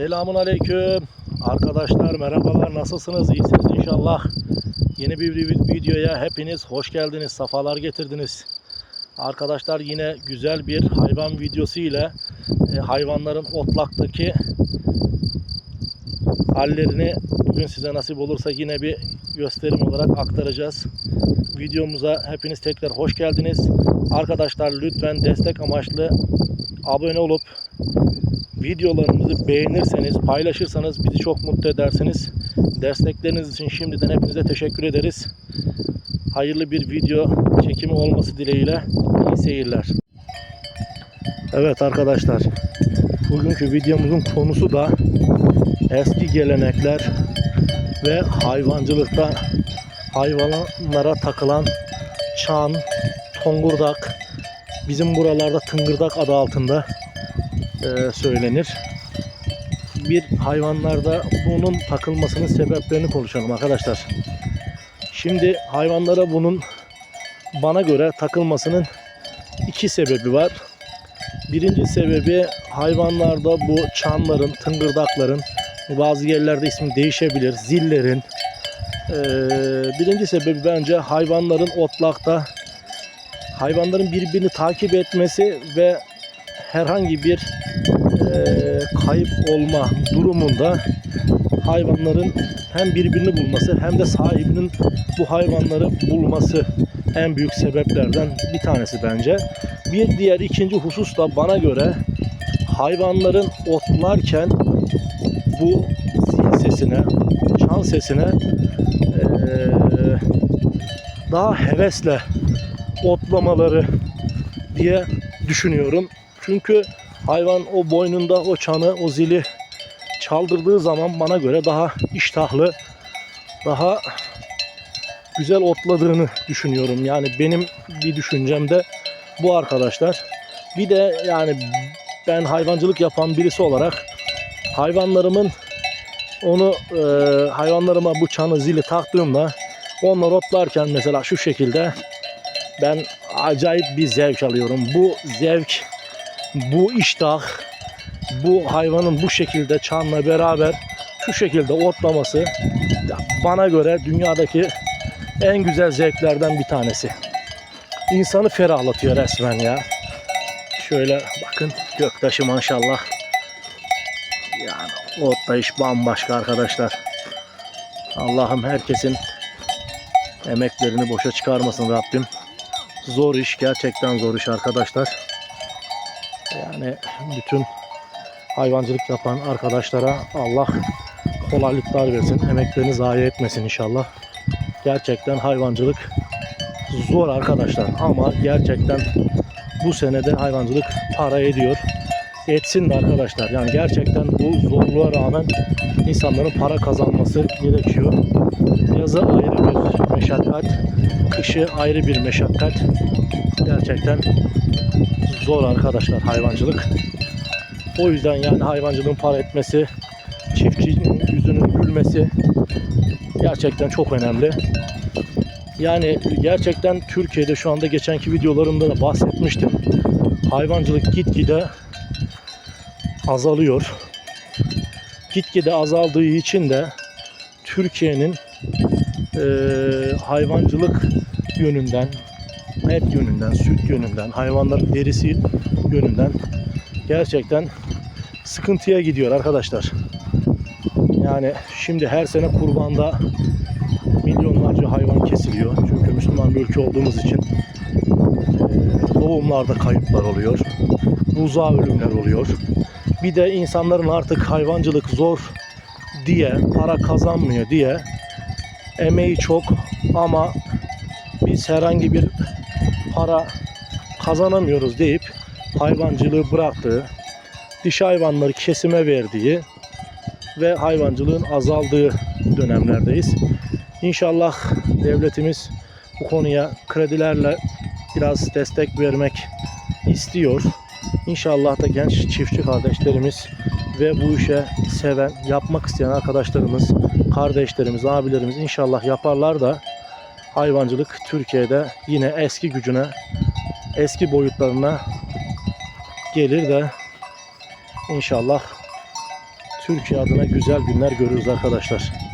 Selamun Aleyküm. Arkadaşlar merhabalar. Nasılsınız? İyisiniz inşallah. Yeni bir vi- videoya hepiniz hoş geldiniz. Safalar getirdiniz. Arkadaşlar yine güzel bir hayvan videosu ile e, hayvanların otlaktaki hallerini bugün size nasip olursa yine bir gösterim olarak aktaracağız. Videomuza hepiniz tekrar hoş geldiniz. Arkadaşlar lütfen destek amaçlı abone olup videolarımızı beğenirseniz, paylaşırsanız bizi çok mutlu edersiniz. Destekleriniz için şimdiden hepinize teşekkür ederiz. Hayırlı bir video çekimi olması dileğiyle iyi seyirler. Evet arkadaşlar, bugünkü videomuzun konusu da eski gelenekler ve hayvancılıkta hayvanlara takılan çan, tongurdak, bizim buralarda tıngırdak adı altında e, söylenir. Bir hayvanlarda bunun takılmasının sebeplerini konuşalım arkadaşlar. Şimdi hayvanlara bunun bana göre takılmasının iki sebebi var. Birinci sebebi hayvanlarda bu çanların, tıngırdakların bazı yerlerde ismi değişebilir. Zillerin. e, birinci sebebi bence hayvanların otlakta hayvanların birbirini takip etmesi ve herhangi bir kayıp olma durumunda hayvanların hem birbirini bulması hem de sahibinin bu hayvanları bulması en büyük sebeplerden bir tanesi bence. Bir diğer ikinci husus da bana göre hayvanların otlarken bu zil sesine, çan sesine daha hevesle otlamaları diye düşünüyorum. Çünkü hayvan o boynunda o çanı, o zili çaldırdığı zaman bana göre daha iştahlı, daha güzel otladığını düşünüyorum. Yani benim bir düşüncem de bu arkadaşlar. Bir de yani ben hayvancılık yapan birisi olarak hayvanlarımın onu e, hayvanlarıma bu çanı zili taktığımda onlar otlarken mesela şu şekilde ben acayip bir zevk alıyorum. Bu zevk, bu iştah, bu hayvanın bu şekilde çanla beraber şu şekilde otlaması bana göre dünyadaki en güzel zevklerden bir tanesi. İnsanı ferahlatıyor resmen ya. Şöyle bakın göktaşı maşallah. Yani otlayış bambaşka arkadaşlar. Allah'ım herkesin emeklerini boşa çıkarmasın Rabbim. Zor iş gerçekten zor iş arkadaşlar. Yani bütün hayvancılık yapan arkadaşlara Allah kolaylıklar versin. Emeklerini zayi etmesin inşallah. Gerçekten hayvancılık zor arkadaşlar ama gerçekten bu senede hayvancılık para ediyor. Etsin de arkadaşlar. Yani gerçekten bu zorluğa rağmen insanların para kazanması gerekiyor. Yazı ayrı bir meşakkat, kışı ayrı bir meşakkat. Gerçekten zor arkadaşlar hayvancılık. O yüzden yani hayvancılığın para etmesi, çiftçinin yüzünün gülmesi gerçekten çok önemli. Yani gerçekten Türkiye'de şu anda geçenki videolarımda da bahsetmiştim. Hayvancılık gitgide azalıyor. Gitgide azaldığı için de Türkiye'nin eee, hayvancılık yönünden, et yönünden, süt yönünden, hayvanların derisi yönünden gerçekten sıkıntıya gidiyor arkadaşlar. Yani şimdi her sene kurbanda milyonlarca hayvan kesiliyor. Çünkü Müslüman bir ülke olduğumuz için eee, doğumlarda kayıplar oluyor. Buzağı ölümler oluyor. Bir de insanların artık hayvancılık zor diye, para kazanmıyor diye emeği çok ama biz herhangi bir para kazanamıyoruz deyip hayvancılığı bıraktığı, dişi hayvanları kesime verdiği ve hayvancılığın azaldığı dönemlerdeyiz. İnşallah devletimiz bu konuya kredilerle biraz destek vermek istiyor. İnşallah da genç çiftçi kardeşlerimiz ve bu işe seven, yapmak isteyen arkadaşlarımız, kardeşlerimiz, abilerimiz inşallah yaparlar da hayvancılık Türkiye'de yine eski gücüne, eski boyutlarına gelir de inşallah Türkiye adına güzel günler görürüz arkadaşlar.